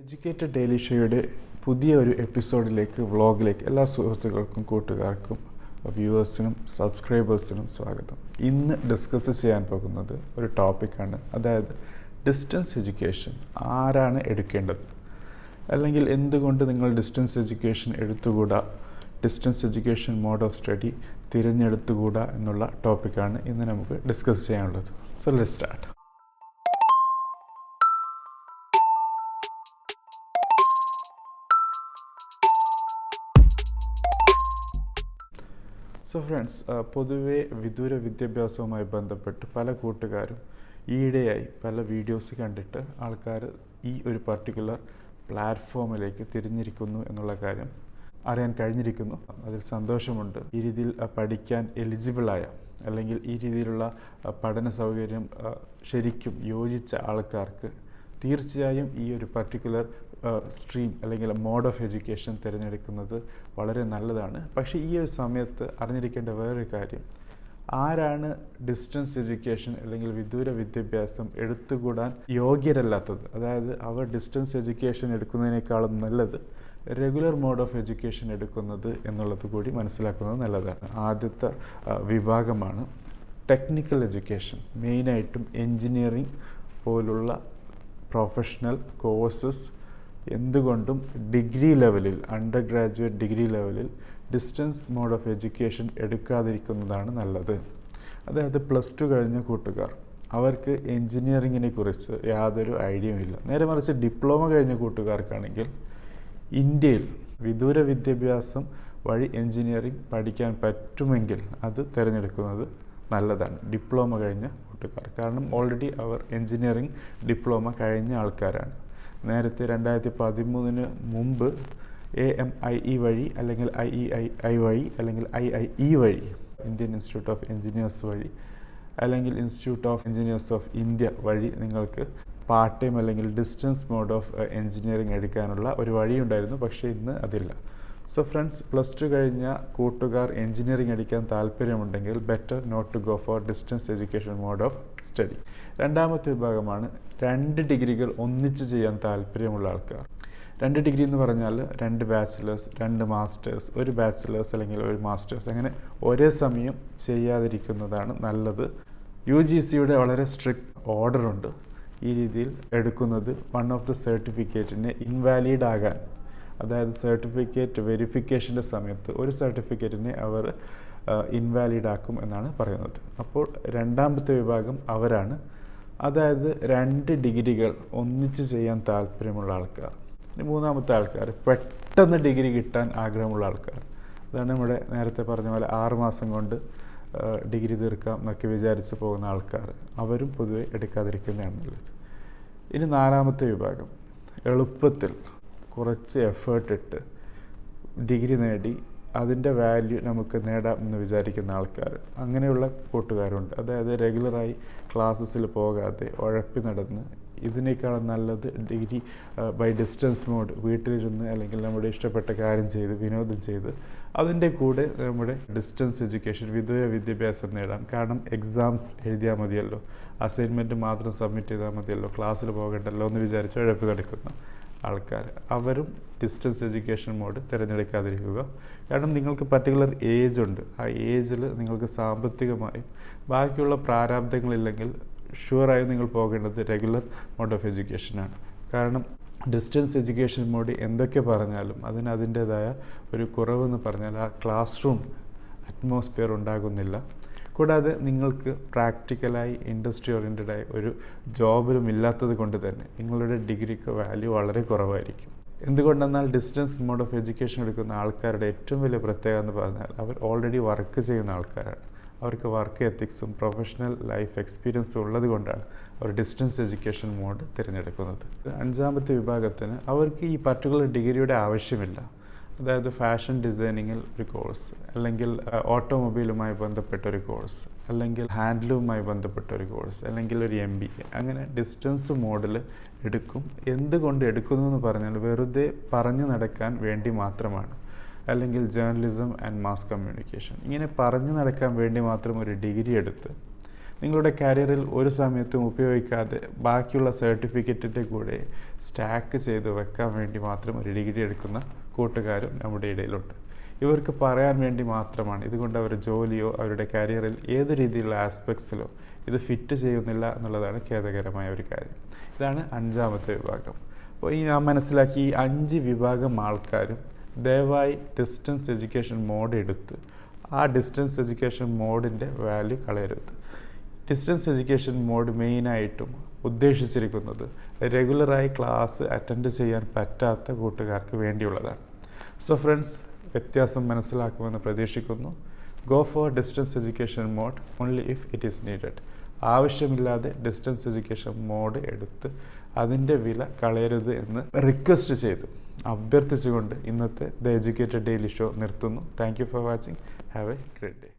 Educated daily ഷോയുടെ പുതിയ ഒരു എപ്പിസോഡിലേക്ക് വ്ളോഗിലേക്ക് എല്ലാ സുഹൃത്തുക്കൾക്കും കൂട്ടുകാർക്കും വ്യൂവേഴ്സിനും സബ്സ്ക്രൈബേഴ്സിനും സ്വാഗതം. ഇന്ന് ഡിസ്കസ് ചെയ്യാൻ പോകുന്നത് ഒരു ടോപ്പിക്കാണ്. അതായത് ഡിസ്റ്റൻസ് എഡ്യൂക്കേഷൻ ആരാണ് എടുക്കേണ്ടത്? അല്ലെങ്കിൽ എന്തുകൊണ്ട് നിങ്ങൾ distance education എടുത്തുകൂടാ? Distance education mode of study തിരഞ്ഞെടുത്തുകൂടാ എന്നുള്ള ടോപ്പിക്കാണ് ഇന്ന് നമുക്ക് ഡിസ്കസ് ചെയ്യാനുള്ളത്. So let start so friends പൊതുവെ വിദൂര വിദ്യാഭ്യാസവുമായി ബന്ധപ്പെട്ട് പല കൂട്ടുകാരും ഈയിടെയായി പല വീഡിയോസ് കണ്ടിട്ട് ആൾക്കാർ ഈ ഒരു പർട്ടിക്കുലർ പ്ലാറ്റ്ഫോമിലേക്ക് തിരിഞ്ഞിരിക്കുന്നു എന്നുള്ള കാര്യം അറിയാൻ കഴിഞ്ഞിരിക്കുന്നു. അതിൽ സന്തോഷമുണ്ട്. ഈ രീതിയിൽ പഠിക്കാൻ എലിജിബിളായ അല്ലെങ്കിൽ ഈ രീതിയിലുള്ള പഠന സൗകര്യം ശരിക്കും യോജിച്ച ആൾക്കാർക്ക് തീർച്ചയായും ഈ ഒരു പർട്ടിക്കുലർ സ്ട്രീം അല്ലെങ്കിൽ മോഡ് ഓഫ് എഡ്യൂക്കേഷൻ തിരഞ്ഞെടുക്കുന്നത് വളരെ നല്ലതാണ്. പക്ഷേ ഈ ഒരു സമയത്ത് അറിഞ്ഞിരിക്കേണ്ട വേറൊരു കാര്യം. ആരാണ് ഡിസ്റ്റൻസ് എഡ്യൂക്കേഷൻ അല്ലെങ്കിൽ വിദൂര വിദ്യാഭ്യാസം എടുത്തുകൂടാൻ യോഗ്യരല്ലാത്തത്? അതായത് അവർ ഡിസ്റ്റൻസ് എഡ്യൂക്കേഷൻ എടുക്കുന്നതിനേക്കാളും നല്ലത് റെഗുലർ മോഡ് ഓഫ് എഡ്യൂക്കേഷൻ എടുക്കുന്നത് എന്നുള്ളത് കൂടി മനസ്സിലാക്കുന്നത് നല്ലതാണ്. ആദ്യത്തെ വിഭാഗമാണ് ടെക്നിക്കൽ എഡ്യൂക്കേഷൻ മെയിനായിട്ടും എൻജിനീയറിംഗ് പോലുള്ള പ്രൊഫഷണൽ കോഴ്സസ് എന്തുകൊണ്ടും ഡിഗ്രി ലെവലിൽ അണ്ടർ ഗ്രാജുവേറ്റ് ഡിഗ്രി ലെവലിൽ ഡിസ്റ്റൻസ് മോഡ് ഓഫ് എഡ്യൂക്കേഷൻ എടുക്കാതിരിക്കുന്നതാണ് നല്ലത്. അതായത് പ്ലസ് ടു കഴിഞ്ഞ കൂട്ടുകാർ അവർക്ക് എൻജിനീയറിങ്ങിനെ കുറിച്ച് യാതൊരു ഐഡിയയും ഇല്ല. നേരെ മറിച്ച് ഡിപ്ലോമ കഴിഞ്ഞ കൂട്ടുകാർക്കാണെങ്കിൽ ഇന്ത്യയിൽ വിദൂര വിദ്യാഭ്യാസം വഴി എൻജിനീയറിംഗ് പഠിക്കാൻ പറ്റുമെങ്കിൽ അത് തിരഞ്ഞെടുക്കുന്നത് നല്ലതാണ്. ഡിപ്ലോമ കഴിഞ്ഞ കൂട്ടുകാർ കാരണം ഓൾറെഡി അവർ എൻജിനീയറിംഗ് ഡിപ്ലോമ കഴിഞ്ഞ ആൾക്കാരാണ്. നേരത്തെ രണ്ടായിരത്തി പതിമൂന്നിന് മുമ്പ് എ എം ഐ ഇ വഴി അല്ലെങ്കിൽ ഐ ഇ ഐ ഐ വഴി അല്ലെങ്കിൽ ഐ ഐ ഇ വഴി ഇന്ത്യൻ ഇൻസ്റ്റിറ്റ്യൂട്ട് ഓഫ് എഞ്ചിനീയേഴ്സ് വഴി അല്ലെങ്കിൽ institute of engineers of India വഴി നിങ്ങൾക്ക് പാർട്ട് ടൈം അല്ലെങ്കിൽ ഡിസ്റ്റൻസ് മോഡ് ഓഫ് എഞ്ചിനീയറിംഗ് എടുക്കാനുള്ള ഒരു വഴിയുണ്ടായിരുന്നു. പക്ഷേ ഇന്ന് അതില്ല. സോ ഫ്രണ്ട്സ് പ്ലസ് ടു കഴിഞ്ഞ കൂട്ടുകാർ എഞ്ചിനീയറിംഗ് അടിക്കാൻ താല്പര്യമുണ്ടെങ്കിൽ better not to go for distance education mode of study രണ്ടാമത്തെ വിഭാഗമാണ് രണ്ട് ഡിഗ്രികൾ ഒന്നിച്ച് ചെയ്യാൻ താല്പര്യമുള്ള ആൾക്കാർ. രണ്ട് ഡിഗ്രി എന്ന് പറഞ്ഞാൽ രണ്ട് ബാച്ചിലേഴ്സ് രണ്ട് മാസ്റ്റേഴ്സ് ഒരു ബാച്ചിലേഴ്സ് അല്ലെങ്കിൽ ഒരു മാസ്റ്റേഴ്സ് അങ്ങനെ ഒരേ സമയം ചെയ്യാതിരിക്കുന്നതാണ് നല്ലത്. യു ജി സിയുടെ വളരെ സ്ട്രിക്റ്റ് ഓർഡറുണ്ട് ഈ രീതിയിൽ എടുക്കുന്നത് വൺ ഓഫ് ദ സർട്ടിഫിക്കറ്റിനെ ഇൻവാലിഡ് ആകാൻ. അതായത് സർട്ടിഫിക്കറ്റ് വെരിഫിക്കേഷന്റെ സമയത്ത് ഒരു സർട്ടിഫിക്കറ്റിനെ അവർ ഇൻവാലിഡ് ആക്കും എന്നാണ് പറയുന്നത്. അപ്പോൾ രണ്ടാമത്തെ വിഭാഗം അവരാണ്. അതായത് രണ്ട് ഡിഗ്രികൾ ഒന്നിച്ച് ചെയ്യാൻ താല്പര്യമുള്ള ആൾക്കാർ. ഇനി മൂന്നാമത്തെ ആൾക്കാർ പെട്ടെന്ന് ഡിഗ്രി കിട്ടാൻ ആഗ്രഹമുള്ള ആൾക്കാർ. അതാണ് നമ്മുടെ നേരത്തെ പറഞ്ഞ പോലെ ആറ് മാസം കൊണ്ട് ഡിഗ്രി തീർക്കാം എന്നൊക്കെ വിചാരിച്ച് പോകുന്ന ആൾക്കാർ അവരും പൊതുവെ എടുക്കാതിരിക്കുന്നതാണ് ഇനി നാലാമത്തെ വിഭാഗം എളുപ്പത്തിൽ കുറച്ച് എഫേർട്ട് ഇട്ട് ഡിഗ്രി നേടി അതിന്റെ വാല്യൂ നമുക്ക് നേടാം എന്ന് വിചാരിക്കുന്ന ആൾക്കാർ. അങ്ങനെയുള്ള കൂട്ടുകാരുണ്ട്. അതായത് റെഗുലറായി ക്ലാസ്സസിൽ പോകാതെ ഉഴപ്പി നടന്ന് ഇതിനേക്കാളും നല്ലത് ഡിഗ്രി ബൈ ഡിസ്റ്റൻസ് മോഡ് വീട്ടിലിരുന്ന് അല്ലെങ്കിൽ നമ്മുടെ ഇഷ്ടപ്പെട്ട കാര്യം ചെയ്ത് വിനോദം ചെയ്ത് അതിന്റെ കൂടെ നമ്മുടെ ഡിസ്റ്റൻസ് എഡ്യൂക്കേഷൻ വിദൂര വിദ്യാഭ്യാസം നേടാം. കാരണം എക്സാംസ് എഴുതിയാൽ മതിയല്ലോ. അസൈൻമെന്റ് മാത്രം സബ്മിറ്റ് ചെയ്താൽ മതിയല്ലോ. ക്ലാസ്സിൽ പോകണ്ടല്ലോ എന്ന് വിചാരിച്ച് ഉഴപ്പ് നടക്കുന്ന. ആൾക്കാർ. അവരും ഡിസ്റ്റൻസ് എഡ്യൂക്കേഷൻ മോഡ് തിരഞ്ഞെടുക്കാതിരിക്കുക. കാരണം നിങ്ങൾക്ക് പർട്ടിക്കുലർ ഏജ് ഉണ്ട്. ആ ഏജിൽ നിങ്ങൾക്ക് സാമ്പത്തികമായും ബാക്കിയുള്ള പ്രാരാബ്ദങ്ങളില്ലെങ്കിൽ ഷുവറായും നിങ്ങൾ പോകേണ്ടത് റെഗുലർ മോഡ് ഓഫ് എഡ്യൂക്കേഷനാണ് കാരണം ഡിസ്റ്റൻസ് എഡ്യൂക്കേഷൻ മോഡ് എന്തൊക്കെ പറഞ്ഞാലും അതിന് അതിന്റേതായ ഒരു കുറവെന്ന് പറഞ്ഞാൽ ആ ക്ലാസ് റൂം അറ്റ്മോസ്ഫിയർ ഉണ്ടാകുന്നില്ല. കൂടാതെ നിങ്ങൾക്ക് പ്രാക്ടിക്കലായി ഇൻഡസ്ട്രി ഓറിയന്റഡായി ഒരു ജോബിലും ഇല്ലാത്തത് കൊണ്ട് തന്നെ നിങ്ങളുടെ ഡിഗ്രിക്ക് വാല്യൂ വളരെ കുറവായിരിക്കും. എന്തുകൊണ്ടെന്നാൽ ഡിസ്റ്റൻസ് മോഡ് ഓഫ് എഡ്യൂക്കേഷൻ എടുക്കുന്ന ആൾക്കാരുടെ ഏറ്റവും വലിയ പ്രത്യേകത എന്ന് പറഞ്ഞാൽ അവർ ഓൾറെഡി വർക്ക് ചെയ്യുന്ന ആൾക്കാരാണ്. അവർക്ക് വർക്ക് എത്തിക്സും പ്രൊഫഷണൽ ലൈഫ് എക്സ്പീരിയൻസും ഉള്ളത് കൊണ്ടാണ് അവർ ഡിസ്റ്റൻസ് എഡ്യൂക്കേഷൻ മോഡ് തിരഞ്ഞെടുക്കുന്നത്. അഞ്ചാമത്തെ വിഭാഗത്തിന് അവർക്ക് ഈ പർട്ടിക്കുലർ ഡിഗ്രിയുടെ ആവശ്യമില്ല. അതായത് ഫാഷൻ ഡിസൈനിങ്ങിൽ ഒരു കോഴ്സ് അല്ലെങ്കിൽ ഓട്ടോമൊബൈലുമായി ബന്ധപ്പെട്ട ഒരു കോഴ്സ് അല്ലെങ്കിൽ ഹാൻഡ്ലൂമായി ബന്ധപ്പെട്ട ഒരു കോഴ്സ് അല്ലെങ്കിൽ ഒരു എം ബി അങ്ങനെ ഡിസ്റ്റൻസ് മോഡൽ എടുക്കും. എന്തുകൊണ്ട് എടുക്കുന്നു എന്ന് പറഞ്ഞാൽ വെറുതെ പറഞ്ഞു നടക്കാൻ വേണ്ടി മാത്രമാണ്. അല്ലെങ്കിൽ ജേർണലിസം ആൻഡ് മാസ് കമ്മ്യൂണിക്കേഷൻ. ഇങ്ങനെ പറഞ്ഞു നടക്കാൻ വേണ്ടി മാത്രം ഒരു ഡിഗ്രി എടുത്ത് നിങ്ങളുടെ കരിയറിൽ ഒരു സമയത്തും ഉപയോഗിക്കാതെ ബാക്കിയുള്ള സർട്ടിഫിക്കറ്റിന്റെ കൂടെ സ്റ്റാക്ക് ചെയ്ത് വെക്കാൻ വേണ്ടി മാത്രം ഒരു ഡിഗ്രി എടുക്കുന്ന കൂട്ടുകാരും നമ്മുടെ ഇടയിലുണ്ട്. ഇവർക്ക് പറയാൻ വേണ്ടി മാത്രമാണ് ഇതുകൊണ്ട് അവരുടെ ജോലിയോ അവരുടെ കരിയറിൽ ഏത് രീതിയിലുള്ള ആസ്പെക്ട്സിലോ ഇത് ഫിറ്റ് ചെയ്യുന്നില്ല എന്നുള്ളതാണ് ഖേദകരമായ ഒരു കാര്യം. ഇതാണ് അഞ്ചാമത്തെ വിഭാഗം. അപ്പോൾ ഈ ഞാൻ മനസ്സിലാക്കി ഈ അഞ്ച് വിഭാഗം ആൾക്കാരും ദയവായി ഡിസ്റ്റൻസ് എഡ്യൂക്കേഷൻ മോഡ് എടുത്ത് ആ ഡിസ്റ്റൻസ് എഡ്യൂക്കേഷൻ മോഡിന്റെ വാല്യൂ കളയരുത്. ഡിസ്റ്റൻസ് എഡ്യൂക്കേഷൻ മോഡ് മെയിനായിട്ടും ഉദ്ദേശിച്ചിരിക്കുന്നത്. റെഗുലറായി ക്ലാസ് അറ്റൻഡ് ചെയ്യാൻ പറ്റാത്ത കൂട്ടുകാർക്ക് വേണ്ടിയുള്ളതാണ്. സോ ഫ്രണ്ട്സ് വ്യത്യാസം മനസ്സിലാക്കുമെന്ന് പ്രതീക്ഷിക്കുന്നു. Go for distance education mode only if it is needed ആവശ്യമില്ലാതെ ഡിസ്റ്റൻസ് എഡ്യൂക്കേഷൻ മോഡ് എടുത്ത് അതിന്റെ വില കളയരുത് എന്ന് റിക്വസ്റ്റ് ചെയ്തു. അഭ്യർത്ഥിച്ചുകൊണ്ട് ഇന്നത്തെ ദ എഡ്യൂക്കേറ്റഡ് ഡെയിലി ഷോ നിർത്തുന്നു. Thank you for watching have a great day